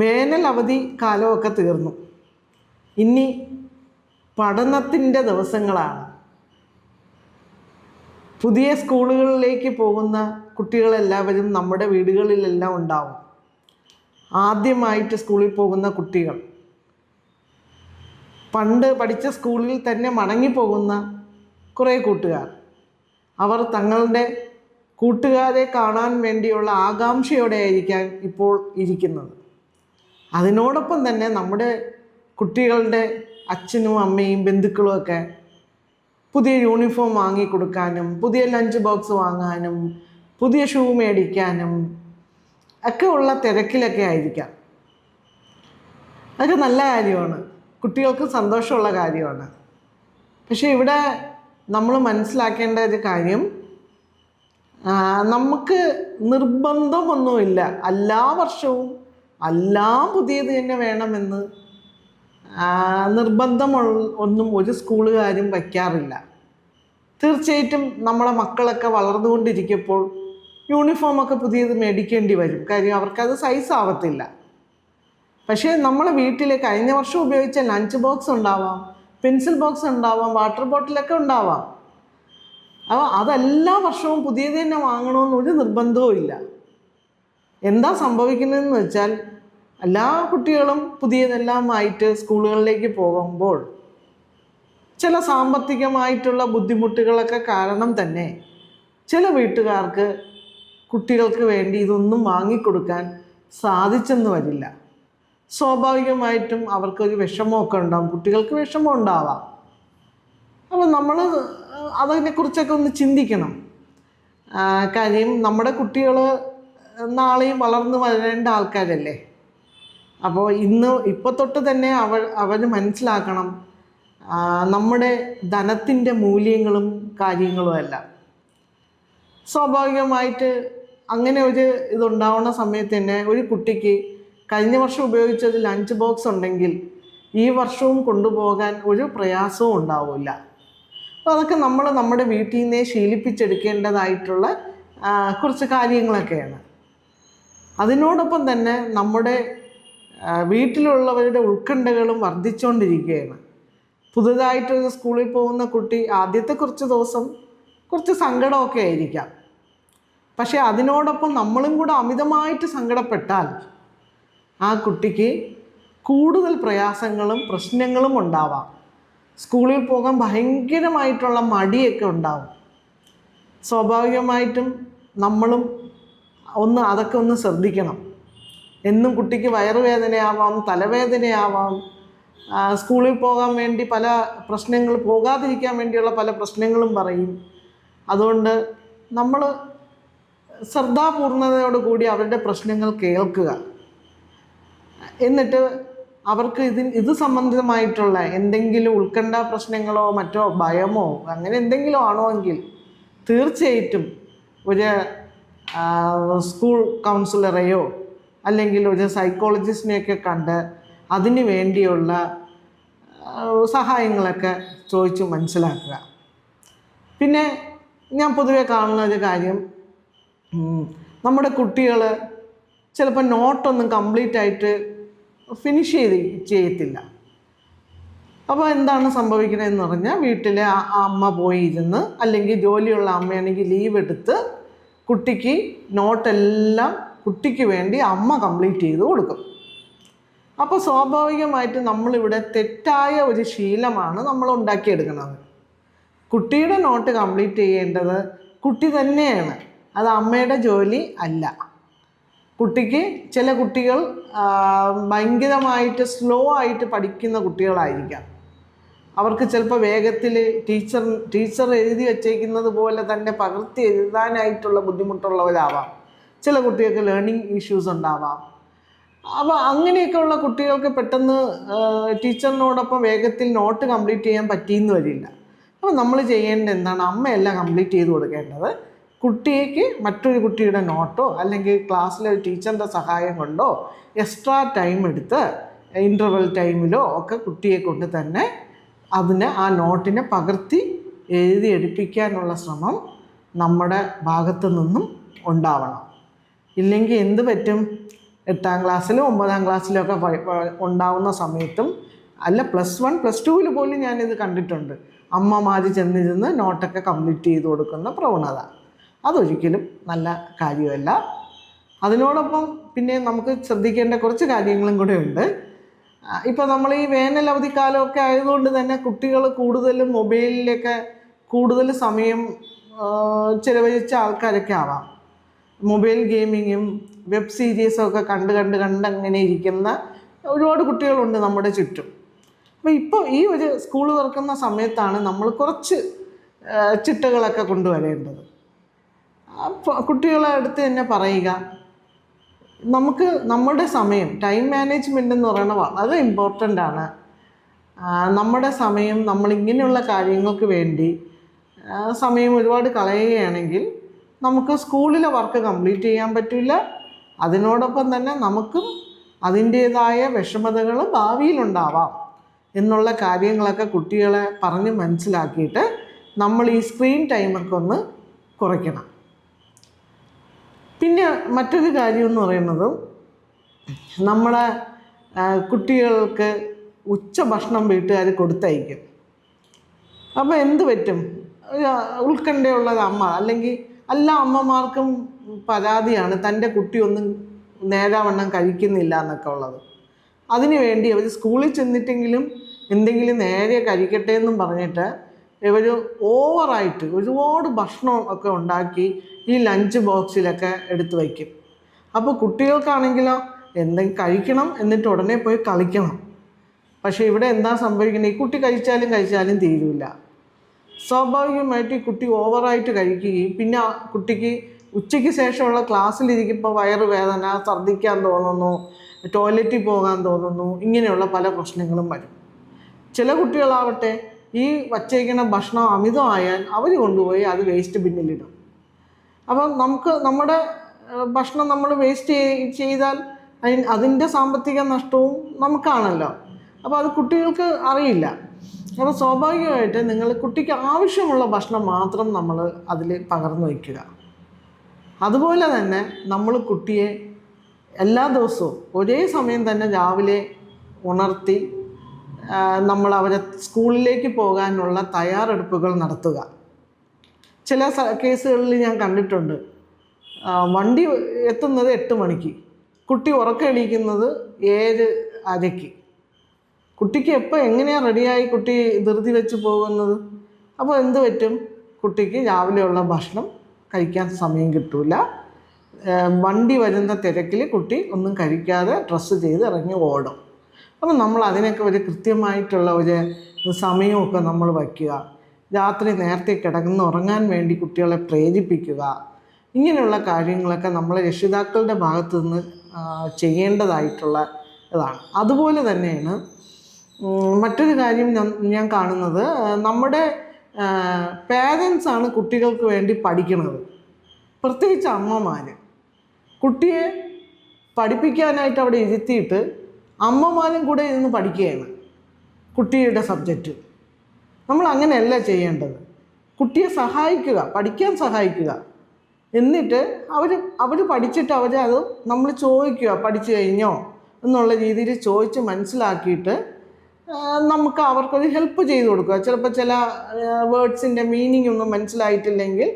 വേനൽ അവധി കാലമൊക്കെ തീർന്നു. ഇനി പഠനത്തിന്റെ ദിവസങ്ങളാണ്. പുതിയ സ്കൂളുകളിലേക്ക് പോകുന്ന കുട്ടികളെല്ലാവരും നമ്മുടെ വീടുകളിലെല്ലാം ഉണ്ടാവും. ആദ്യമായിട്ട് സ്കൂളിൽ പോകുന്ന കുട്ടികൾ. പണ്ട് പഠിച്ച സ്കൂളിൽ തന്നെ മടങ്ങിപ്പോകുന്ന കുറേ കൂട്ടുകാർ. അവർ തങ്ങളുടെ കൂട്ടുകാരെ കാണാൻ വേണ്ടിയുള്ള ആകാംക്ഷയോടെ ആയിരിക്കാൻ ഇപ്പോൾ ഇരിക്കുന്നത്. അതിനോടൊപ്പം തന്നെ നമ്മുടെ കുട്ടികളുടെ അച്ഛനും അമ്മയും ബന്ധുക്കളും ഒക്കെ പുതിയ യൂണിഫോം വാങ്ങിക്കൊടുക്കാനും പുതിയ ലഞ്ച് ബോക്സ് വാങ്ങാനും പുതിയ ഷൂ മേടിക്കാനും ഒക്കെ ഉള്ള തിരക്കിലൊക്കെ ആയിരിക്കാം. അതൊക്കെ നല്ല കാര്യമാണ്. കുട്ടികൾക്ക് സന്തോഷമുള്ള കാര്യമാണ്. പക്ഷേ ഇവിടെ നമ്മൾ മനസ്സിലാക്കേണ്ട ഒരു കാര്യം നമുക്ക് നിർബന്ധമൊന്നുമില്ല. എല്ലാ വർഷവും എല്ലാം പുതിയത് തന്നെ വേണമെന്ന് നിർബന്ധം ഒന്നും ഒരു സ്കൂളുകാരും വയ്ക്കാറില്ല. തീർച്ചയായിട്ടും നമ്മളെ മക്കളൊക്കെ വളർന്നുകൊണ്ടിരിക്കുമ്പോൾ യൂണിഫോമൊക്കെ പുതിയത് മേടിക്കേണ്ടി വരും. കാര്യം അവർക്കത് സൈസ് ആവത്തില്ല. പക്ഷേ നമ്മളെ വീട്ടിൽ കഴിഞ്ഞ വർഷം ഉപയോഗിച്ച ലഞ്ച് ബോക്സ് ഉണ്ടാവാം പെൻസിൽ ബോക്സ് ഉണ്ടാവാം വാട്ടർ ബോട്ടിലൊക്കെ ഉണ്ടാവാം. അപ്പോൾ അതെല്ലാ വർഷവും പുതിയത് തന്നെ വാങ്ങണമെന്നൊരു നിർബന്ധവും ഇല്ല എന്താ സംഭവിക്കുന്നതെന്ന് വെച്ചാൽ എല്ലാ കുട്ടികളും പുതിയതെല്ലാമായിട്ട് സ്കൂളുകളിലേക്ക് പോകുമ്പോൾ ചില സാമ്പത്തികമായിട്ടുള്ള ബുദ്ധിമുട്ടുകളൊക്കെ കാരണം തന്നെ ചില വീട്ടുകാർക്ക് കുട്ടികൾക്ക് വേണ്ടി ഇതൊന്നും വാങ്ങിക്കൊടുക്കാൻ സാധിച്ചെന്ന് വരില്ല. സ്വാഭാവികമായിട്ടും അവർക്കൊരു വിഷമമൊക്കെ ഉണ്ടാവും കുട്ടികൾക്ക് വിഷമം ഉണ്ടാവാം. അപ്പോൾ നമ്മൾ അതിനെക്കുറിച്ചൊക്കെ ഒന്ന് ചിന്തിക്കണം. കാര്യം നമ്മുടെ കുട്ടികൾ നാളെയും വളർന്നു വരേണ്ട ആൾക്കാരല്ലേ? അപ്പോൾ ഇന്ന് ഇപ്പോൾ തൊട്ട് തന്നെ അവൾ അവർ മനസ്സിലാക്കണം നമ്മുടെ ധനത്തിന്റെ മൂല്യങ്ങളും കാര്യങ്ങളും എല്ലാം. സ്വാഭാവികമായിട്ട് അങ്ങനെ ഒരു ഇതുണ്ടാവുന്ന സമയത്ത് തന്നെ ഒരു കുട്ടിക്ക് കഴിഞ്ഞ വർഷം ഉപയോഗിച്ച ലഞ്ച് ബോക്സ് ഉണ്ടെങ്കിൽ ഈ വർഷവും കൊണ്ടുപോകാൻ ഒരു പ്രയാസവും ഉണ്ടാവില്ല. അപ്പോൾ അതൊക്കെ നമ്മൾ നമ്മുടെ വീട്ടിൽ നിന്നേ ശീലിപ്പിച്ചെടുക്കേണ്ടതായിട്ടുള്ള കുറച്ച് കാര്യങ്ങളൊക്കെയാണ്. അതിനോടൊപ്പം തന്നെ നമ്മുടെ വീട്ടിലുള്ളവരുടെ ഉത്കണ്ഠകളും വർദ്ധിച്ചുകൊണ്ടിരിക്കുകയാണ് പുതുതായിട്ടൊരു സ്കൂളിൽ പോകുന്ന കുട്ടി ആദ്യത്തെ കുറച്ച് ദിവസം കുറച്ച് സങ്കടമൊക്കെ ആയിരിക്കാം. പക്ഷേ അതിനോടൊപ്പം നമ്മളും കൂടെ അമിതമായിട്ട് സങ്കടപ്പെട്ടാൽ ആ കുട്ടിക്ക് കൂടുതൽ പ്രയാസങ്ങളും പ്രശ്നങ്ങളും ഉണ്ടാവാം. സ്കൂളിൽ പോകാൻ ഭയങ്കരമായിട്ടുള്ള മടിയൊക്കെ ഉണ്ടാവും. സ്വാഭാവികമായിട്ടും നമ്മളും ഒന്ന് അതൊക്കെ ഒന്ന് ശ്രദ്ധിക്കണം. എന്നും കുട്ടിക്ക് വയറുവേദനയാവാം തലവേദനയാവാം സ്കൂളിൽ പോകാൻ വേണ്ടി പല പ്രശ്നങ്ങൾ പോകാതിരിക്കാൻ വേണ്ടിയുള്ള പല പ്രശ്നങ്ങളും പറയും. അതുകൊണ്ട് നമ്മൾ ശ്രദ്ധാപൂർണതയോടുകൂടി അവരുടെ പ്രശ്നങ്ങൾ കേൾക്കുക. എന്നിട്ട് അവർക്ക് ഇതിന് ഇത് സംബന്ധമായിട്ടുള്ള എന്തെങ്കിലും ഉത്കണ്ഠ പ്രശ്നങ്ങളോ മറ്റോ ഭയമോ അങ്ങനെ എന്തെങ്കിലും ആണോ എങ്കിൽ തീർച്ചയായിട്ടും ഒരു സ്കൂൾ കൗൺസിലറെയോ അല്ലെങ്കിൽ ഒരു സൈക്കോളജിസ്റ്റിനെയൊക്കെ കണ്ട് അതിന് വേണ്ടിയുള്ള സഹായങ്ങളൊക്കെ ചോദിച്ച് മനസ്സിലാക്കുക. പിന്നെ ഞാൻ പൊതുവെ കാണുന്ന ഒരു കാര്യം നമ്മുടെ കുട്ടികൾ ചിലപ്പോൾ നോട്ടൊന്നും കംപ്ലീറ്റ് ആയിട്ട് ഫിനിഷ് ചെയ്ത് ചെയ്യത്തില്ല. അപ്പോൾ എന്താണ് സംഭവിക്കുന്നതെന്ന് പറഞ്ഞാൽ വീട്ടിലെ അമ്മ പോയി ഇരുന്ന് അല്ലെങ്കിൽ ജോലിയുള്ള അമ്മയാണെങ്കിൽ ലീവ് എടുത്ത് കുട്ടിക്ക് നോട്ടെല്ലാം കുട്ടിക്ക് വേണ്ടി അമ്മ കംപ്ലീറ്റ് ചെയ്ത് കൊടുക്കും. അപ്പോൾ സ്വാഭാവികമായിട്ട് നമ്മളിവിടെ തെറ്റായ ഒരു ശീലമാണ് നമ്മൾ ഉണ്ടാക്കിയെടുക്കുന്നത്. കുട്ടിയുടെ നോട്ട് കംപ്ലീറ്റ് ചെയ്യേണ്ടത് കുട്ടി തന്നെയാണ്. അത് അമ്മയുടെ ജോലി അല്ല. കുട്ടിക്ക് ചില കുട്ടികൾ ഭയങ്കരമായിട്ട് സ്ലോ ആയിട്ട് പഠിക്കുന്ന കുട്ടികളായിരിക്കാം. അവർക്ക് ചിലപ്പോൾ വേഗത്തിൽ ടീച്ചർ ടീച്ചർ എഴുതി വച്ചേക്കുന്നത് പോലെ തന്നെ പകർത്തി എഴുതാനായിട്ടുള്ള ബുദ്ധിമുട്ടുള്ളവരാവാം. ചില കുട്ടികൾക്ക് ലേണിംഗ് ഇഷ്യൂസ് ഉണ്ടാവാം. അപ്പോൾ അങ്ങനെയൊക്കെയുള്ള കുട്ടികൾക്ക് പെട്ടെന്ന് ടീച്ചറിനോടൊപ്പം വേഗത്തിൽ നോട്ട് കംപ്ലീറ്റ് ചെയ്യാൻ പറ്റിയെന്ന് വരില്ല. അപ്പോൾ നമ്മൾ ചെയ്യേണ്ടത് എന്താണ്? അമ്മയെല്ലാം കംപ്ലീറ്റ് ചെയ്ത് കൊടുക്കേണ്ടത്. കുട്ടിക്ക് മറ്റൊരു കുട്ടിയുടെ നോട്ടോ അല്ലെങ്കിൽ ക്ലാസ്സിലെ ടീച്ചറിന്റെ സഹായം കൊണ്ടോ എക്സ്ട്രാ ടൈം എടുത്ത് ഇന്റർവെൽ ടൈമിലോ ഒക്കെ കുട്ടിയെ കൊണ്ട് തന്നെ അതിന് ആ നോട്ടിനെ പകർത്തി എഴുതി എടുപ്പിക്കാനുള്ള ശ്രമം നമ്മുടെ ഭാഗത്തു നിന്നും ഉണ്ടാവണം. ഇല്ലെങ്കിൽ എന്ത് പറ്റും? എട്ടാം ക്ലാസ്സിലും ഒമ്പതാം ക്ലാസ്സിലും ഒക്കെ ഉണ്ടാവുന്ന സമയത്തും അല്ല പ്ലസ് വൺ പ്ലസ് ടുവിൽ പോലും ഞാനിത് കണ്ടിട്ടുണ്ട്. അമ്മമാർ ചെന്നിരുന്ന് നോട്ടൊക്കെ കംപ്ലീറ്റ് ചെയ്ത് കൊടുക്കുന്ന പ്രവണത. അതൊരിക്കലും നല്ല കാര്യമല്ല. അതിനോടൊപ്പം പിന്നെ നമുക്ക് ശ്രദ്ധിക്കേണ്ട കുറച്ച് കാര്യങ്ങളും കൂടെ ഉണ്ട്. ഇപ്പോൾ നമ്മൾ ഈ വേനൽ അവധിക്കാലമൊക്കെ ആയതുകൊണ്ട് തന്നെ കുട്ടികൾ കൂടുതലും മൊബൈലിലൊക്കെ കൂടുതൽ സമയം ചിലവഴിച്ച ആൾക്കാരൊക്കെ ആവാം. മൊബൈൽ ഗെയിമിങ്ങും വെബ് സീരീസും ഒക്കെ കണ്ട് കണ്ട് കണ്ട് അങ്ങനെ ഇരിക്കുന്ന ഒരുപാട് കുട്ടികളുണ്ട് നമ്മുടെ ചുറ്റും. അപ്പോൾ ഇപ്പോൾ ഈ ഒരു സ്കൂൾ തുറക്കുന്ന സമയത്താണ് നമ്മൾ കുറച്ച് ചിട്ടകളൊക്കെ കൊണ്ടുവരേണ്ടത്. കുട്ടികളെ അടുത്ത് തന്നെ പറയുക. നമുക്ക് നമ്മുടെ സമയം ടൈം മാനേജ്മെന്റ് എന്ന് പറയുന്നത് വളരെ ഇമ്പോർട്ടന്റ് ആണ്. നമ്മുടെ സമയം നമ്മൾ ഇങ്ങനെയുള്ള കാര്യങ്ങൾക്ക് വേണ്ടി സമയം ഒരുപാട് കളയുകയാണെങ്കിൽ നമുക്ക് സ്കൂളിലെ വർക്ക് കംപ്ലീറ്റ് ചെയ്യാൻ പറ്റില്ല. അതിനോടൊപ്പം തന്നെ നമുക്കും അതിന്റേതായ വിഷമതകൾ ഭാവിയിലുണ്ടാവാം എന്നുള്ള കാര്യങ്ങളൊക്കെ കുട്ടികളെ പറഞ്ഞ് മനസ്സിലാക്കിയിട്ട് നമ്മൾ ഈ സ്ക്രീൻ ടൈമൊക്കെ ഒന്ന് കുറയ്ക്കണം. പിന്നെ മറ്റൊരു കാര്യം എന്ന് പറയുന്നത് നമ്മളെ കുട്ടികൾക്ക് ഉച്ച ഭക്ഷണം വീട്ടുകാർ കൊടുത്തയക്കും. അപ്പോൾ എന്ത് പറ്റും? ഒരു ഉത്കണ്ഠയുള്ളത് അമ്മ. അല്ലെങ്കിൽ എല്ലാ അമ്മമാർക്കും പരാതിയാണ് തന്റെ കുട്ടിയൊന്നും നേരാവണ്ണം കഴിക്കുന്നില്ല എന്നൊക്കെ ഉള്ളത്. അതിനുവേണ്ടി അവർ സ്കൂളിൽ ചെന്നിട്ടെങ്കിലും എന്തെങ്കിലും നേരെ കഴിക്കട്ടെ എന്നും പറഞ്ഞിട്ട് ഇവർ ഓവറായിട്ട് ഒരുപാട് ഭക്ഷണം ഒക്കെ ഉണ്ടാക്കി ഈ ലഞ്ച് ബോക്സിലൊക്കെ എടുത്തു വയ്ക്കും. അപ്പോൾ കുട്ടികൾക്കാണെങ്കിലോ എന്തെങ്കിലും കഴിക്കണം എന്നിട്ട് ഉടനെ പോയി കളിക്കണം. പക്ഷേ ഇവിടെ എന്താ സംഭവിക്കുന്നത്? ഈ കുട്ടി കഴിച്ചാലും കഴിച്ചാലും തീരില്ല സ്വാഭാവികമായിട്ട് ഈ കുട്ടി ഓവറായിട്ട് കഴിക്കുകയും പിന്നെ കുട്ടിക്ക് ഉച്ചയ്ക്ക് ശേഷമുള്ള ക്ലാസ്സിലിരിക്കുമ്പോൾ വയറ് വേദന ഛർദ്ദിക്കാൻ തോന്നുന്നു ടോയ്ലറ്റിൽ പോകാൻ തോന്നുന്നു ഇങ്ങനെയുള്ള പല പ്രശ്നങ്ങളും വരും. ചില കുട്ടികളാവട്ടെ ഈ വച്ചേക്കുന്ന ഭക്ഷണം അമിതമായാൽ അവർ കൊണ്ടുപോയി അത് വേസ്റ്റ് ബിന്നിലിടും. അപ്പം നമുക്ക് നമ്മുടെ ഭക്ഷണം നമ്മൾ വേസ്റ്റ് ചെയ്താൽ അതിന് അതിന്റെ സാമ്പത്തിക നഷ്ടവും നമുക്കാണല്ലോ. അപ്പോൾ അത് കുട്ടികൾക്ക് അറിയില്ല. അപ്പോൾ സ്വാഭാവികമായിട്ട് നിങ്ങൾ കുട്ടിക്ക് ആവശ്യമുള്ള ഭക്ഷണം മാത്രം നമ്മൾ അതിൽ പകർന്നു വയ്ക്കുക. അതുപോലെ തന്നെ നമ്മൾ കുട്ടിയെ എല്ലാ ദിവസവും ഒരേ സമയം തന്നെ രാവിലെ ഉണർത്തി നമ്മൾ അവരെ സ്കൂളിലേക്ക് പോകാനുള്ള തയ്യാറെടുപ്പുകൾ നടത്തുക. ചില കേസുകളിൽ ഞാൻ കണ്ടിട്ടുണ്ട്. വണ്ടി എത്തുന്നത് എട്ട് മണിക്ക്. കുട്ടി ഉറക്കം ഏഴ് അരയ്ക്ക്. കുട്ടിക്ക് എപ്പോൾ എങ്ങനെയാണ് റെഡിയായി കുട്ടി ധൃതി വെച്ച് പോകുന്നത്? അപ്പോൾ എന്ത് പറ്റും? കുട്ടിക്ക് രാവിലെയുള്ള ഭക്ഷണം കഴിക്കാൻ സമയം കിട്ടൂല. വണ്ടി വരുന്ന തിരക്കിൽ കുട്ടി ഒന്നും കഴിക്കാതെ ഡ്രസ്സ് ചെയ്ത് ഇറങ്ങി ഓടും. അപ്പം നമ്മൾ അതിനൊക്കെ ഒരു കൃത്യമായിട്ടുള്ള ഒരു സമയമൊക്കെ നമ്മൾ വയ്ക്കുക. രാത്രി നേരത്തെ കിടന്ന് ഉറങ്ങാൻ വേണ്ടി കുട്ടികളെ പ്രേരിപ്പിക്കുക. ഇങ്ങനെയുള്ള കാര്യങ്ങളൊക്കെ നമ്മൾ രക്ഷിതാക്കളുടെ ഭാഗത്തു നിന്ന് ചെയ്യേണ്ടതായിട്ടുള്ള ഇതാണ്. അതുപോലെ തന്നെയാണ് മറ്റൊരു കാര്യം ഞാൻ ഞാൻ കാണുന്നത് നമ്മുടെ പേരൻസ് ആണ് കുട്ടികൾക്ക് വേണ്ടി പഠിക്കുന്നത് പ്രത്യേകിച്ച് അമ്മമാർ കുട്ടിയെ പഠിപ്പിക്കാനായിട്ട് അവിടെ ഇരുത്തിയിട്ട് അമ്മമാരും കൂടെ ഇരുന്ന് പഠിക്കുകയാണ് കുട്ടിയുടെ സബ്ജക്റ്റ് നമ്മൾ അങ്ങനെയല്ല ചെയ്യേണ്ടത്. കുട്ടിയെ സഹായിക്കുക പഠിക്കാൻ സഹായിക്കുക. എന്നിട്ട് അവർ അവർ പഠിച്ചിട്ട് അവർ അത് നമ്മൾ ചോദിക്കുക പഠിച്ചു കഴിഞ്ഞോ എന്നുള്ള രീതിയിൽ ചോദിച്ച് മനസ്സിലാക്കിയിട്ട് നമുക്ക് അവർക്കൊരു ഹെൽപ്പ് ചെയ്ത് കൊടുക്കുക. ചിലപ്പോൾ ചില വേർഡ്സിന്റെ മീനിങ് ഒന്നും മനസ്സിലായിട്ടില്ലെങ്കിൽ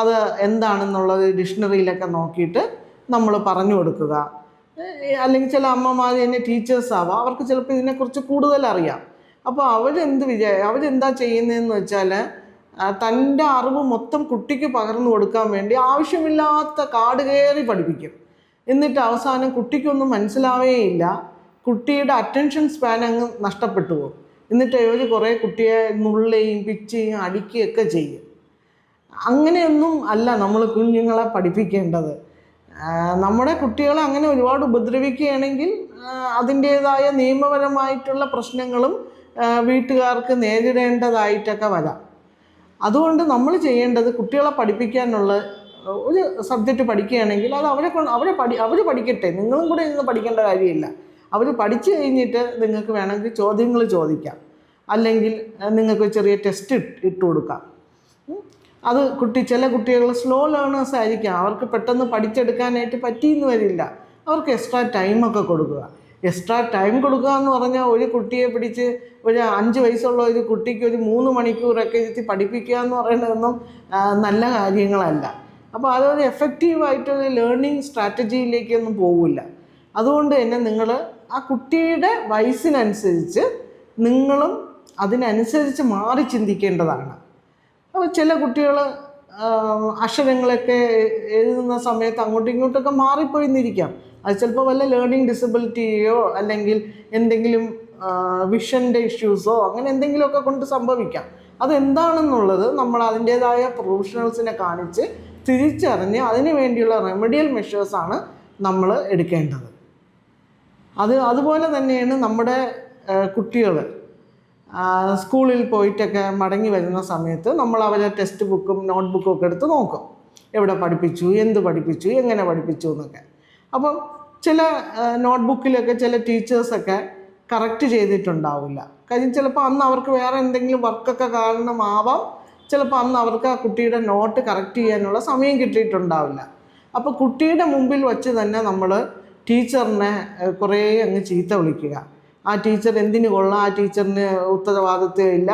അത് എന്താണെന്നുള്ളത് ഡിക്ഷണറിയിലൊക്കെ നോക്കിയിട്ട് നമ്മൾ പറഞ്ഞു കൊടുക്കുക. അല്ലെങ്കിൽ ചില അമ്മമാർ തന്നെ ടീച്ചേഴ്സ് ആവാം അവർക്ക് ചിലപ്പോൾ ഇതിനെക്കുറിച്ച് കൂടുതൽ അറിയാം അപ്പോൾ അവരെന്ത് വിചാ അവരെന്താ ചെയ്യുന്നതെന്ന് വെച്ചാൽ തന്റെ അറിവ് മൊത്തം കുട്ടിക്ക് പകർന്നു കൊടുക്കാൻ വേണ്ടി ആവശ്യമില്ലാത്ത കാട് കയറി പഠിപ്പിക്കും. എന്നിട്ട് അവസാനം കുട്ടിക്കൊന്നും മനസ്സിലാവേയില്ല. കുട്ടിയുടെ അറ്റൻഷൻ സ്പാൻ അങ്ങ് നഷ്ടപ്പെട്ടു പോകും. എന്നിട്ട് ഇവർ കുറേ കുട്ടിയെ നുള്ളയും പിച്ചയും അടിക്കുകയൊക്കെ ചെയ്യും. അങ്ങനെയൊന്നും അല്ല നമ്മൾ കുഞ്ഞുങ്ങളെ പഠിപ്പിക്കേണ്ടത്. നമ്മുടെ കുട്ടികളെ അങ്ങനെ ഒരുപാട് ഉപദ്രവിക്കുകയാണെങ്കിൽ അതിന്റേതായ നിയമപരമായിട്ടുള്ള പ്രശ്നങ്ങളും വീട്ടുകാർക്ക് നേരിടേണ്ടതായിട്ടൊക്കെ വരാം. അതുകൊണ്ട് നമ്മൾ ചെയ്യേണ്ടത് കുട്ടികളെ പഠിപ്പിക്കാനുള്ള ഒരു സബ്ജക്റ്റ് പഠിക്കുകയാണെങ്കിൽ അത് അവരെ കൊണ്ട് അവരെ പഠി അവർ പഠിക്കട്ടെ. നിങ്ങളും കൂടെ ഇന്ന് പഠിക്കേണ്ട കാര്യമില്ല. അവർ പഠിച്ചു കഴിഞ്ഞിട്ട് നിങ്ങൾക്ക് വേണമെങ്കിൽ ചോദ്യങ്ങൾ ചോദിക്കാം. അല്ലെങ്കിൽ നിങ്ങൾക്ക് ചെറിയ ടെസ്റ്റ് ഇട്ട് കൊടുക്കാം. അത് കുട്ടി ചില കുട്ടികൾ സ്ലോ ലേണേഴ്സ് ആയിരിക്കാം. അവർക്ക് പെട്ടെന്ന് പഠിച്ചെടുക്കാനായിട്ട് പറ്റിയെന്ന് വരില്ല. അവർക്ക് എക്സ്ട്രാ ടൈമൊക്കെ കൊടുക്കുക. എക്സ്ട്രാ ടൈം കൊടുക്കുക എന്ന് പറഞ്ഞാൽ ഒരു കുട്ടിയെ പിടിച്ച് ഒരു അഞ്ച് വയസ്സുള്ള ഒരു കുട്ടിക്ക് ഒരു മൂന്ന് മണിക്കൂറൊക്കെ ഇരുത്തി പഠിപ്പിക്കുക എന്ന് പറയുന്നതൊന്നും നല്ല കാര്യങ്ങളല്ല. അപ്പോൾ അതൊരു എഫക്റ്റീവായിട്ടൊരു ലേണിംഗ് സ്ട്രാറ്റജിയിലേക്കൊന്നും പോകില്ല അതുകൊണ്ട് തന്നെ നിങ്ങൾ ആ കുട്ടിയുടെ വയസ്സിനനുസരിച്ച് നിങ്ങളും അതിനനുസരിച്ച് മാറി ചിന്തിക്കേണ്ടതാണ്. അപ്പോൾ ചില കുട്ടികൾ അക്ഷരങ്ങളൊക്കെ എഴുതുന്ന സമയത്ത് അങ്ങോട്ടും ഇങ്ങോട്ടൊക്കെ മാറിപ്പോയിന്നിരിക്കാം. അത് ചിലപ്പോൾ വല്ല ലേണിംഗ് ഡിസബിലിറ്റിയോ അല്ലെങ്കിൽ എന്തെങ്കിലും വിഷന്റെ ഇഷ്യൂസോ അങ്ങനെ എന്തെങ്കിലുമൊക്കെ കൊണ്ട് സംഭവിക്കാം. അതെന്താണെന്നുള്ളത് നമ്മൾ അതിന്റേതായ പ്രൊഫഷണൽസിനെ കാണിച്ച് തിരിച്ചറിഞ്ഞ് അതിന് വേണ്ടിയുള്ള റെമഡിയൽ മെഷേഴ്സാണ് നമ്മൾ എടുക്കേണ്ടത്. അത് അതുപോലെ തന്നെയാണ് നമ്മുടെ കുട്ടികൾ സ്കൂളിൽ പോയിട്ടൊക്കെ മടങ്ങി വരുന്ന സമയത്ത് നമ്മൾ അവരെ ടെക്സ്റ്റ് ബുക്കും നോട്ട് ബുക്കും ഒക്കെ എടുത്ത് നോക്കും. എവിടെ പഠിപ്പിച്ചു എന്ത് പഠിപ്പിച്ചു എങ്ങനെ പഠിപ്പിച്ചു എന്നൊക്കെ. അപ്പം ചില നോട്ട് ബുക്കിലൊക്കെ ചില ടീച്ചേഴ്സൊക്കെ കറക്റ്റ് ചെയ്തിട്ടുണ്ടാവില്ല. കാര്യം ചിലപ്പോൾ അന്ന് അവർക്ക് വേറെ എന്തെങ്കിലും വർക്കൊക്കെ കാരണമാവാം. ചിലപ്പോൾ അന്ന് അവർക്ക് ആ കുട്ടിയുടെ നോട്ട് കറക്റ്റ് ചെയ്യാനുള്ള സമയം കിട്ടിയിട്ടുണ്ടാവില്ല. അപ്പോൾ കുട്ടിയുടെ മുമ്പിൽ വച്ച് തന്നെ നമ്മൾ ടീച്ചറിനെ കുറേ അങ്ങ് ചീത്ത വിളിക്കുക. ആ ടീച്ചർ എന്തിനു കൊള്ളാം ആ ടീച്ചറിന് ഉത്തരവാദിത്വം ഇല്ല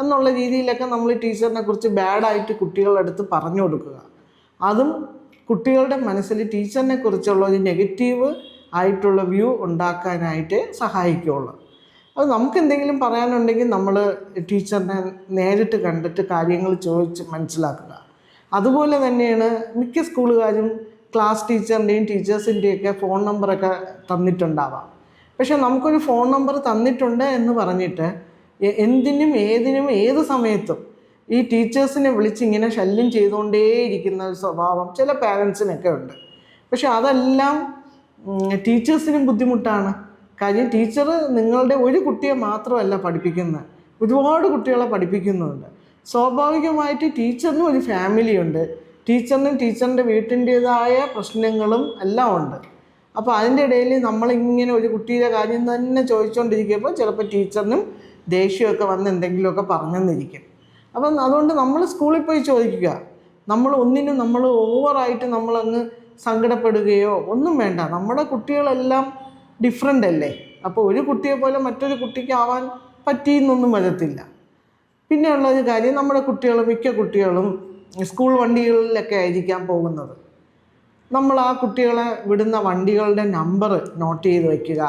എന്നുള്ള രീതിയിലൊക്കെ നമ്മൾ ടീച്ചറിനെ കുറിച്ച് ബാഡായിട്ട് കുട്ടികളുടെ അടുത്ത് പറഞ്ഞു കൊടുക്കുക. അതും കുട്ടികളുടെ മനസ്സിൽ ടീച്ചറിനെ കുറിച്ചുള്ള ഒരു നെഗറ്റീവ് ആയിട്ടുള്ള വ്യൂ ഉണ്ടാക്കാനായിട്ട് സഹായിക്കുകയുള്ളൂ അത് നമുക്ക് എന്തെങ്കിലും പറയാനുണ്ടെങ്കിൽ നമ്മൾ ടീച്ചറിനെ നേരിട്ട് കണ്ടിട്ട് കാര്യങ്ങൾ ചോദിച്ച് മനസ്സിലാക്കുക. അതുപോലെ തന്നെയാണ് മിക്ക സ്കൂളുകാരും ക്ലാസ് ടീച്ചറിന്റെയും ടീച്ചേഴ്സിന്റെയൊക്കെ ഫോൺ നമ്പറൊക്കെ തന്നിട്ടുണ്ടാവാം. പക്ഷെ നമുക്കൊരു ഫോൺ നമ്പർ തന്നിട്ടുണ്ട് എന്ന് പറഞ്ഞിട്ട് എന്തിനും ഏതിനും ഏത് സമയത്തും ഈ ടീച്ചേഴ്സിനെ വിളിച്ച് ഇങ്ങനെ ശല്യം ചെയ്തുകൊണ്ടേയിരിക്കുന്ന ഒരു സ്വഭാവം ചില പാരൻസിനൊക്കെ ഉണ്ട്. പക്ഷെ അതെല്ലാം ടീച്ചേഴ്സിനും ബുദ്ധിമുട്ടാണ്. കാര്യം ടീച്ചർ നിങ്ങളുടെ ഒരു കുട്ടിയെ മാത്രമല്ല പഠിപ്പിക്കുന്നത് ഒരുപാട് കുട്ടികളെ പഠിപ്പിക്കുന്നുണ്ട്. സ്വാഭാവികമായിട്ട് ടീച്ചറിനും ഒരു ഫാമിലിയുണ്ട്. ടീച്ചറിനും ടീച്ചറിന്റെ വീട്ടിന്റേതായ പ്രശ്നങ്ങളും എല്ലാം ഉണ്ട്. അപ്പോൾ അതിന്റെ ഇടയിൽ നമ്മളിങ്ങനെ ഒരു കുട്ടിയുടെ കാര്യം തന്നെ ചോദിച്ചുകൊണ്ടിരിക്കുമ്പോൾ ചിലപ്പോൾ ടീച്ചറിനും ദേഷ്യമൊക്കെ വന്ന് എന്തെങ്കിലുമൊക്കെ പറഞ്ഞെന്നിരിക്കും. അപ്പം അതുകൊണ്ട് നമ്മൾ സ്കൂളിൽ പോയി ചോദിക്കുക. നമ്മൾ ഒന്നിനും നമ്മൾ ഓവറായിട്ട് നമ്മളങ്ങ് സങ്കടപ്പെടുകയോ ഒന്നും വേണ്ട. നമ്മുടെ കുട്ടികളെല്ലാം ഡിഫറെന്റ് അല്ലേ? അപ്പോൾ ഒരു കുട്ടിയെ പോലെ മറ്റൊരു കുട്ടിക്കാവാൻ പറ്റിയെന്നൊന്നും വരത്തില്ല. പിന്നെയുള്ള ഉള്ളൊരു കാര്യം നമ്മുടെ കുട്ടികൾ മിക്ക കുട്ടികളും സ്കൂൾ വണ്ടികളിലൊക്കെ ആയിരിക്കാൻ പോകുന്നത്. നമ്മൾ ആ കുട്ടികളെ വിടുന്ന വണ്ടികളുടെ നമ്പർ നോട്ട് ചെയ്ത് വയ്ക്കുക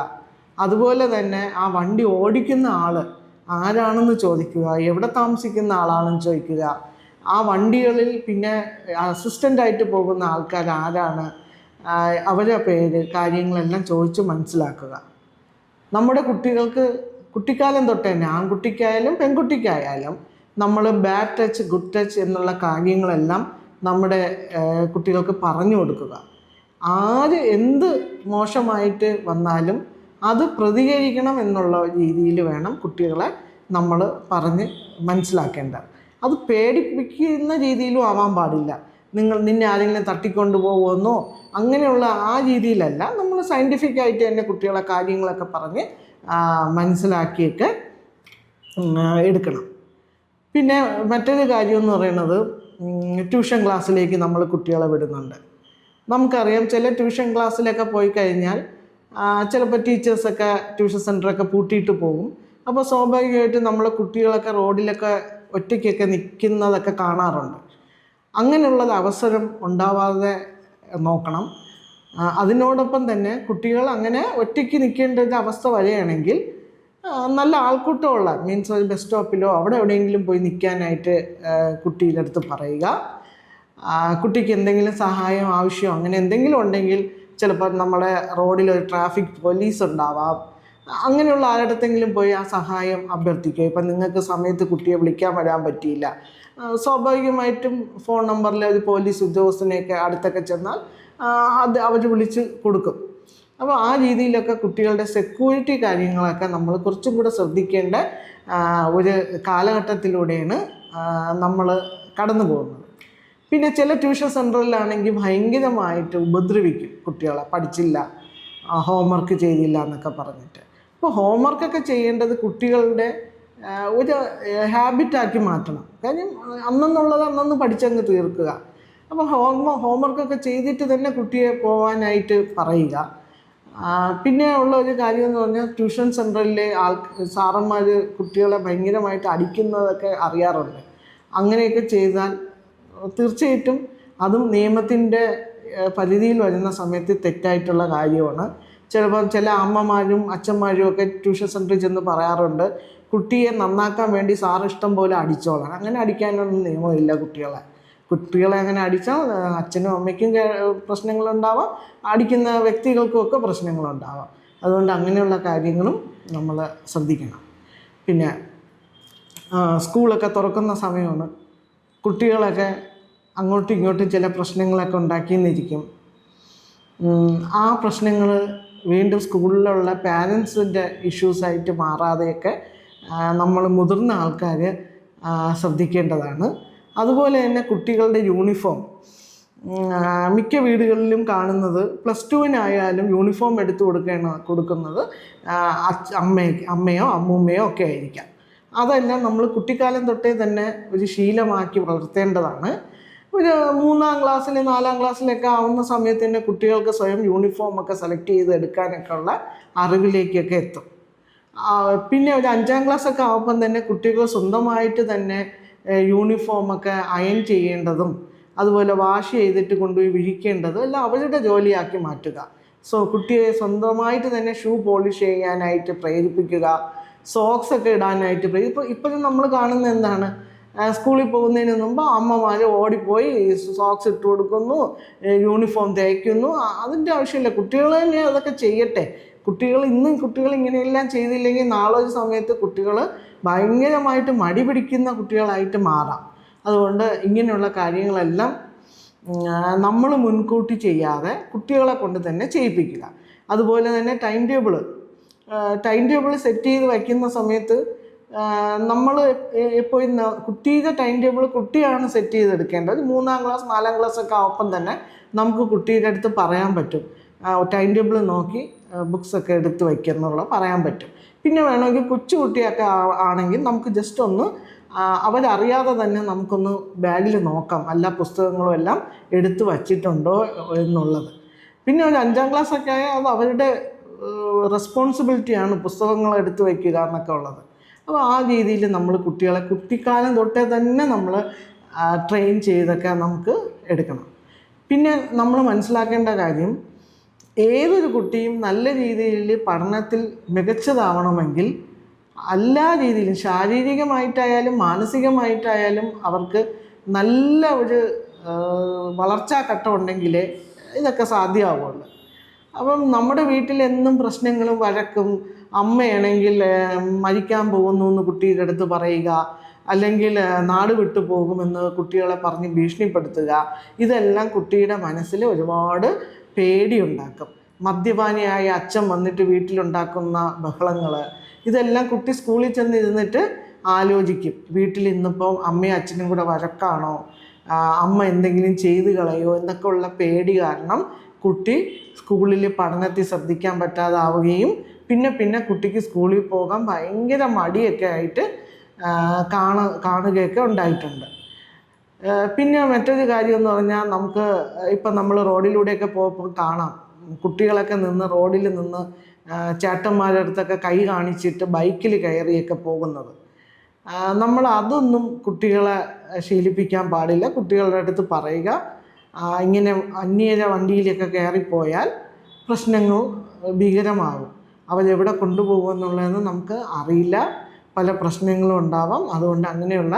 അതുപോലെ തന്നെ ആ വണ്ടി ഓടിക്കുന്ന ആൾ ആരാണെന്ന് ചോദിക്കുക എവിടെ താമസിക്കുന്ന ആളാണെന്ന് ചോദിക്കുക. ആ വണ്ടികളിൽ പിന്നെ അസിസ്റ്റന്റായിട്ട് പോകുന്ന ആൾക്കാർ ആരാണ് അവരെ പേര് കാര്യങ്ങളെല്ലാം ചോദിച്ച് മനസ്സിലാക്കുക. നമ്മുടെ കുട്ടികൾക്ക് കുട്ടിക്കാലം തൊട്ട് തന്നെ ആൺകുട്ടിക്കായാലും പെൺകുട്ടിക്കായാലും നമ്മൾ ബാഡ് ടച്ച് ഗുഡ് ടച്ച് എന്നുള്ള കാര്യങ്ങളെല്ലാം നമ്മുടെ കുട്ടികൾക്ക് പറഞ്ഞു കൊടുക്കുക. ആര് എന്ത് മോശമായിട്ട് വന്നാലും അത് പ്രതികരിക്കണം എന്നുള്ള രീതിയിൽ വേണം കുട്ടികളെ നമ്മൾ പറഞ്ഞ് മനസ്സിലാക്കേണ്ടത് അത് പേടിപ്പിക്കുന്ന രീതിയിലും ആവാൻ പാടില്ല. നിങ്ങൾ നിന്നെ ആരെങ്കിലും തട്ടിക്കൊണ്ടു പോകുമെന്നോ അങ്ങനെയുള്ള ആ രീതിയിലല്ല നമ്മൾ സയന്റിഫിക് ആയിട്ട് തന്നെ കുട്ടികളെ കാര്യങ്ങളൊക്കെ പറഞ്ഞ് മനസ്സിലാക്കിയിട്ട് എടുക്കണം. പിന്നെ മറ്റൊരു കാര്യം എന്ന് പറയുന്നത് ട്യൂഷൻ ക്ലാസ്സിലേക്ക് നമ്മൾ കുട്ടികളെ വിടുന്നുണ്ട്. നമുക്കറിയാം ചില ട്യൂഷൻ ക്ലാസ്സിലൊക്കെ പോയി കഴിഞ്ഞാൽ ചിലപ്പോൾ ടീച്ചേഴ്സൊക്കെ ട്യൂഷൻ സെന്ററൊക്കെ പൂട്ടിയിട്ട് പോകും. അപ്പോൾ സ്വാഭാവികമായിട്ടും നമ്മളെ കുട്ടികളൊക്കെ റോഡിലൊക്കെ ഒറ്റയ്ക്കൊക്കെ നിൽക്കുന്നതൊക്കെ കാണാറുണ്ട്. അങ്ങനെയുള്ളത് അവസരം ഉണ്ടാവാതെ നോക്കണം. അതിനോടൊപ്പം തന്നെ കുട്ടികൾ അങ്ങനെ ഒറ്റയ്ക്ക് നിൽക്കേണ്ട ഒരു അവസ്ഥ വരികയാണെങ്കിൽ നല്ല ആൾക്കൂട്ടമുള്ള മീൻസ് ഒരു ബസ് സ്റ്റോപ്പിലോ അവിടെ എവിടെയെങ്കിലും പോയി നിൽക്കാനായിട്ട് കുട്ടിയുടെ അടുത്ത് പറയുക. കുട്ടിക്ക് എന്തെങ്കിലും സഹായം ആവശ്യമോ അങ്ങനെ എന്തെങ്കിലും ഉണ്ടെങ്കിൽ ചിലപ്പോൾ നമ്മുടെ റോഡിൽ ഒരു ട്രാഫിക് പോലീസ് ഉണ്ടാവാം. അങ്ങനെയുള്ള ആരുടെത്തെങ്കിലും പോയി ആ സഹായം അഭ്യർത്ഥിക്കുക. ഇപ്പം നിങ്ങൾക്ക് സമയത്ത് കുട്ടിയെ വിളിക്കാൻ വരാൻ പറ്റിയില്ല. സ്വാഭാവികമായിട്ടും ഫോൺ നമ്പറിലെ ഒരു പോലീസ് ഉദ്യോഗസ്ഥനെയൊക്കെ അടുത്തൊക്കെ ചെന്നാൽ അത് അവർ വിളിച്ച് കൊടുക്കും. അപ്പോൾ ആ രീതിയിലൊക്കെ കുട്ടികളുടെ സെക്യൂരിറ്റി കാര്യങ്ങളൊക്കെ നമ്മൾ കുറച്ചും കൂടെ ശ്രദ്ധിക്കേണ്ട ഒരു കാലഘട്ടത്തിലൂടെയാണ് നമ്മൾ കടന്നു പോകുന്നത്. പിന്നെ ചില ട്യൂഷൻ സെന്ററിലാണെങ്കിൽ ഭയങ്കരമായിട്ട് ഉപദ്രവിക്കും കുട്ടികളെ പഠിച്ചില്ല ഹോംവർക്ക് ചെയ്തില്ല എന്നൊക്കെ പറഞ്ഞിട്ട്. അപ്പോൾ ഹോംവർക്കൊക്കെ ചെയ്യേണ്ടത് കുട്ടികളുടെ ഒരു ഹാബിറ്റാക്കി മാറ്റണം. കാര്യം അന്നെന്നുള്ളത് അന്നന്ന് പഠിച്ചങ്ങ് തീർക്കുക. അപ്പോൾ ഹോം ഹോംവർക്കൊക്കെ ചെയ്തിട്ട് തന്നെ കുട്ടിയെ പോകാനായിട്ട് പറയുക. പിന്നെ ഉള്ള ഒരു കാര്യം എന്ന് പറഞ്ഞാൽ ട്യൂഷൻ സെന്ററിലെ ആൾ സാറന്മാർ കുട്ടികളെ ഭയങ്കരമായിട്ട് അടിക്കുന്നതൊക്കെ അറിയാറുണ്ട്. അങ്ങനെയൊക്കെ ചെയ്താൽ തീർച്ചയായിട്ടും അതും നിയമത്തിന്റെ പരിധിയിൽ വരുന്ന സമയത്ത് തെറ്റായിട്ടുള്ള കാര്യമാണ്. ചിലപ്പം ചില അമ്മമാരും അച്ഛന്മാരും ഒക്കെ ട്യൂഷൻ സെന്ററിൽ ചെന്ന് പറയാറുണ്ട് കുട്ടിയെ നന്നാക്കാൻ വേണ്ടി സാർ ഇഷ്ടം പോലെ അടിച്ചോളാം. അങ്ങനെ അടിക്കാനൊന്നും നിയമമില്ല കുട്ടികളെ. കുട്ടികളെ അങ്ങനെ അടിച്ചാൽ അച്ഛനും അമ്മയ്ക്കും പ്രശ്നങ്ങളുണ്ടാവാം. അടിക്കുന്ന വ്യക്തികൾക്കും ഒക്കെ പ്രശ്നങ്ങളുണ്ടാവാം. അതുകൊണ്ട് അങ്ങനെയുള്ള കാര്യങ്ങളും നമ്മൾ ശ്രദ്ധിക്കണം. പിന്നെ സ്കൂളൊക്കെ തുറക്കുന്ന സമയമാണ്. കുട്ടികളൊക്കെ അങ്ങോട്ടും ഇങ്ങോട്ടും ചില പ്രശ്നങ്ങളൊക്കെ ഉണ്ടാക്കിയെന്നിരിക്കും. ആ പ്രശ്നങ്ങൾ വീണ്ടും സ്കൂളിലുള്ള പാരൻസിന്റെ ഇഷ്യൂസായിട്ട് മാറാതെയൊക്കെ നമ്മൾ മുതിർന്ന ആൾക്കാർ ശ്രദ്ധിക്കേണ്ടതാണ്. അതുപോലെ തന്നെ കുട്ടികളുടെ യൂണിഫോം മിക്ക വീടുകളിലും കാണുന്നത് പ്ലസ് ടുവിനായാലും യൂണിഫോം എടുത്തു കൊടുക്കണ കൊടുക്കുന്നത് അമ്മയ്ക്ക് അമ്മയോ അമ്മൂമ്മയോ ഒക്കെ ആയിരിക്കാം. അതെല്ലാം നമ്മൾ കുട്ടിക്കാലം തൊട്ടേ തന്നെ ഒരു ശീലമാക്കി വളർത്തേണ്ടതാണ്. ഒരു മൂന്നാം ക്ലാസ്സിൽ നാലാം ക്ലാസ്സിലൊക്കെ ആവുന്ന സമയത്ത് തന്നെ കുട്ടികൾക്ക് സ്വയം യൂണിഫോം ഒക്കെ സെലക്ട് ചെയ്ത് എടുക്കാനൊക്കെ ഉള്ള അറിവിലേക്കൊക്കെ എത്തും. പിന്നെ ഒരു അഞ്ചാം ക്ലാസ്സൊക്കെ ആവുമ്പം തന്നെ കുട്ടികൾ സ്വന്തമായിട്ട് തന്നെ യൂണിഫോമൊക്കെ അയൺ ചെയ്യേണ്ടതും അതുപോലെ വാഷ് ചെയ്തിട്ട് കൊണ്ടുപോയി വിഴിക്കേണ്ടതും എല്ലാം അവരുടെ ജോലിയാക്കി മാറ്റുക. സോ കുട്ടിയെ സ്വന്തമായിട്ട് തന്നെ ഷൂ പോളിഷ് ചെയ്യാനായിട്ട് പ്രേരിപ്പിക്കുക സോക്സ് ഒക്കെ ഇടാനായിട്ട് ഇപ്പോൾ ഇപ്പോഴും നമ്മൾ കാണുന്ന എന്താണ്? സ്കൂളിൽ പോകുന്നതിന് മുമ്പ് അമ്മമാർ ഓടിപ്പോയി സോക്സ് ഇട്ട് കൊടുക്കുന്നു യൂണിഫോം തേക്കുന്നു. അതിന്റെ ആവശ്യമില്ല. കുട്ടികൾ തന്നെ അതൊക്കെ ചെയ്യട്ടെ. കുട്ടികൾ ഇന്നും കുട്ടികൾ ഇങ്ങനെയെല്ലാം ചെയ്തില്ലെങ്കിൽ നാളെ ഒരു സമയത്ത് കുട്ടികൾ ഭയങ്കരമായിട്ട് മടി പിടിക്കുന്ന കുട്ടികളായിട്ട് മാറാം. അതുകൊണ്ട് ഇങ്ങനെയുള്ള കാര്യങ്ങളെല്ലാം നമ്മൾ മുൻകൂട്ടി ചെയ്യാതെ കുട്ടികളെ കൊണ്ട് തന്നെ ചെയ്യിപ്പിക്കുക. അതുപോലെ തന്നെ time table time table set ചെയ്ത് വയ്ക്കുന്ന സമയത്ത് നമ്മൾ എപ്പോഴും ഇന്ന് കുട്ടിയുടെ ടൈം ടേബിൾ കുട്ടിയാണ് സെറ്റ് ചെയ്തെടുക്കേണ്ടത്. മൂന്നാം ക്ലാസ് നാലാം ക്ലാസ് ഒക്കെ ഒപ്പം തന്നെ നമുക്ക് കുട്ടിയുടെ അടുത്ത് പറയാൻ പറ്റും. ടൈം ടേബിൾ നോക്കി ബുക്സൊക്കെ എടുത്ത് വയ്ക്കുന്നുള്ള പറയാൻ പറ്റും. പിന്നെ വേണമെങ്കിൽ കൊച്ചുകുട്ടിയൊക്കെ ആണെങ്കിൽ നമുക്ക് ജസ്റ്റ് ഒന്ന് അവരറിയാതെ തന്നെ നമുക്കൊന്ന് ബാഗിൽ നോക്കാം. എല്ലാ പുസ്തകങ്ങളും എല്ലാം എടുത്ത് വച്ചിട്ടുണ്ടോ എന്നുള്ളത്. പിന്നെ ഒരു അഞ്ചാം ക്ലാസ് ഒക്കെ ആയാൽ അത് അവരുടെ റെസ്പോൺസിബിലിറ്റിയാണ് പുസ്തകങ്ങൾ എടുത്ത് വയ്ക്കുക എന്നൊക്കെ ഉള്ളത്. അപ്പോൾ ആ രീതിയിൽ നമ്മൾ കുട്ടികളെ കുട്ടിക്കാലം തൊട്ടേ തന്നെ നമ്മൾ ട്രെയിൻ ചെയ്തൊക്കെ നമുക്ക് എടുക്കണം. പിന്നെ നമ്മൾ മനസ്സിലാക്കേണ്ട കാര്യം ഏതൊരു കുട്ടിയും നല്ല രീതിയിൽ പഠനത്തിൽ മികച്ചതാവണമെങ്കിൽ എല്ലാ രീതിയിലും ശാരീരികമായിട്ടായാലും മാനസികമായിട്ടായാലും അവർക്ക് നല്ല ഒരു വളർച്ചാ ഘട്ടം ഉണ്ടെങ്കിലേ ഇതൊക്കെ സാധ്യമാവുള്ളൂ. അപ്പം നമ്മുടെ വീട്ടിൽ എന്നും പ്രശ്നങ്ങളും വഴക്കും അമ്മയാണെങ്കിൽ മരിക്കാൻ പോകുന്നു എന്ന് കുട്ടിയുടെ അടുത്ത് പറയുക അല്ലെങ്കിൽ നാട് വിട്ടു പോകുമെന്ന് കുട്ടികളെ പറഞ്ഞ് ഭീഷണിപ്പെടുത്തുക ഇതെല്ലാം കുട്ടിയുടെ മനസ്സിൽ ഒരുപാട് പേടിയുണ്ടാക്കും. മദ്യപാനിയായ അച്ഛൻ വന്നിട്ട് വീട്ടിലുണ്ടാക്കുന്ന ബഹളങ്ങൾ ഇതെല്ലാം കുട്ടി സ്കൂളിൽ ചെന്ന് ഇരുന്നിട്ട് ആലോചിക്കും. വീട്ടിൽ ഇന്നിപ്പം അമ്മയും അച്ഛനും കൂടെ വഴക്കാണോ? അമ്മ എന്തെങ്കിലും ചെയ്ത് കളയോ? എന്നൊക്കെ ഉള്ള പേടി കാരണം കുട്ടി സ്കൂളിൽ പഠനത്തിൽ ശ്രദ്ധിക്കാൻ പറ്റാതാവുകയും പിന്നെ പിന്നെ കുട്ടിക്ക് സ്കൂളിൽ പോകാൻ ഭയങ്കര മടിയൊക്കെ ആയിട്ട് കാണുകയൊക്കെ ഉണ്ടായിട്ടുണ്ട്. പിന്നെ മറ്റൊരു കാര്യം എന്ന് പറഞ്ഞാൽ നമുക്ക് ഇപ്പം നമ്മൾ റോഡിലൂടെയൊക്കെ പോകുമ്പോൾ കാണാം. കുട്ടികളൊക്കെ നിന്ന് റോഡിൽ നിന്ന് ചേട്ടന്മാരുടെ അടുത്തൊക്കെ കൈ കാണിച്ചിട്ട് ബൈക്കിൽ കയറിയൊക്കെ പോകുന്നത്. നമ്മൾ അതൊന്നും കുട്ടികളെ ശീലിപ്പിക്കാൻ പാടില്ല. കുട്ടികളുടെ അടുത്ത് പറയുക. ഇങ്ങനെ അന്യര വണ്ടിയിലൊക്കെ കയറിപ്പോയാൽ പ്രശ്നങ്ങൾ ഭീകരമാകും. അവരെവിടെ കൊണ്ടുപോകുമെന്നുള്ളതെന്ന് നമുക്ക് അറിയില്ല. പല പ്രശ്നങ്ങളും ഉണ്ടാവാം. അതുകൊണ്ട് അങ്ങനെയുള്ള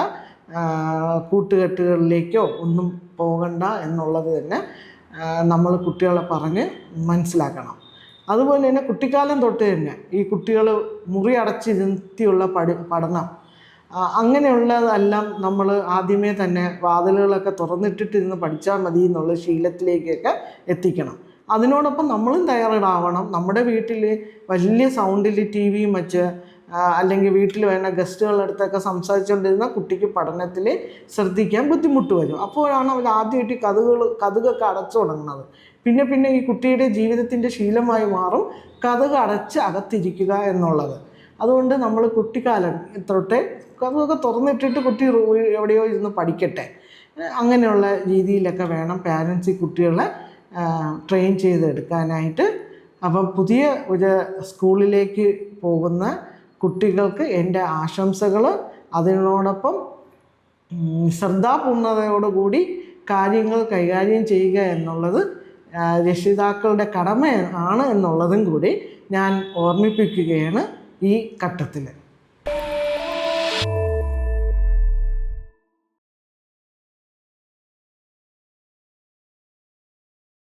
കൂട്ടുകെട്ടുകളിലേക്കോ ഒന്നും പോകണ്ട എന്നുള്ളത് തന്നെ നമ്മൾ കുട്ടികളെ പറഞ്ഞ് മനസ്സിലാക്കണം. അതുപോലെ തന്നെ കുട്ടിക്കാലം തൊട്ട് തന്നെ ഈ കുട്ടികൾ മുറി അടച്ചിരുത്തിയുള്ള പഠി പഠനം അങ്ങനെയുള്ളതെല്ലാം നമ്മൾ ആദ്യമേ തന്നെ വാതിലുകളൊക്കെ തുറന്നിട്ടിട്ടിരുന്ന് പഠിച്ചാൽ മതി എന്നുള്ള ശീലത്തിലേക്കൊക്കെ എത്തിക്കണം. അതിനോടൊപ്പം നമ്മളും തയ്യാറിടാവണം നമ്മുടെ വീട്ടിൽ വലിയ സൗണ്ടിൽ ടി വിയും വെച്ച് അല്ലെങ്കിൽ വീട്ടിൽ വേണ്ട ഗസ്റ്റുകളുടെ അടുത്തൊക്കെ സംസാരിച്ചുകൊണ്ടിരുന്ന കുട്ടിക്ക് പഠനത്തിൽ ശ്രദ്ധിക്കാൻ ബുദ്ധിമുട്ട് വരും. അപ്പോഴാണ് അവർ ആദ്യമായിട്ട് കഥകൾ കഥകൊക്കെ അടച്ചു തുടങ്ങുന്നത്. പിന്നെ പിന്നെ ഈ കുട്ടിയുടെ ജീവിതത്തിന്റെ ശീലമായി മാറും കഥക അടച്ച് അകത്തിരിക്കുക എന്നുള്ളത്. അതുകൊണ്ട് നമ്മൾ കുട്ടിക്കാലം തൊട്ടേ കഥകൊക്കെ തുറന്നിട്ടിട്ട് കുട്ടി എവിടെയോ ഇരുന്ന് പഠിക്കട്ടെ. അങ്ങനെയുള്ള രീതിയിലൊക്കെ വേണം പാരൻസ് ഈ കുട്ടികളെ ട്രെയിൻ ചെയ്തെടുക്കാനായിട്ട്. അപ്പം പുതിയ ഒരു സ്കൂളിലേക്ക് പോകുന്ന കുട്ടികൾക്ക് എന്റെ ആശംസകൾ അതിനോടൊപ്പം ശ്രദ്ധാപൂർണതയോടുകൂടി കാര്യങ്ങൾ കൈകാര്യം ചെയ്യുക എന്നുള്ളത് രക്ഷിതാക്കളുടെ കടമ ആണ് എന്നുള്ളതും കൂടി ഞാൻ ഓർമ്മിപ്പിക്കുകയാണ് ഈ ഘട്ടത്തിൽ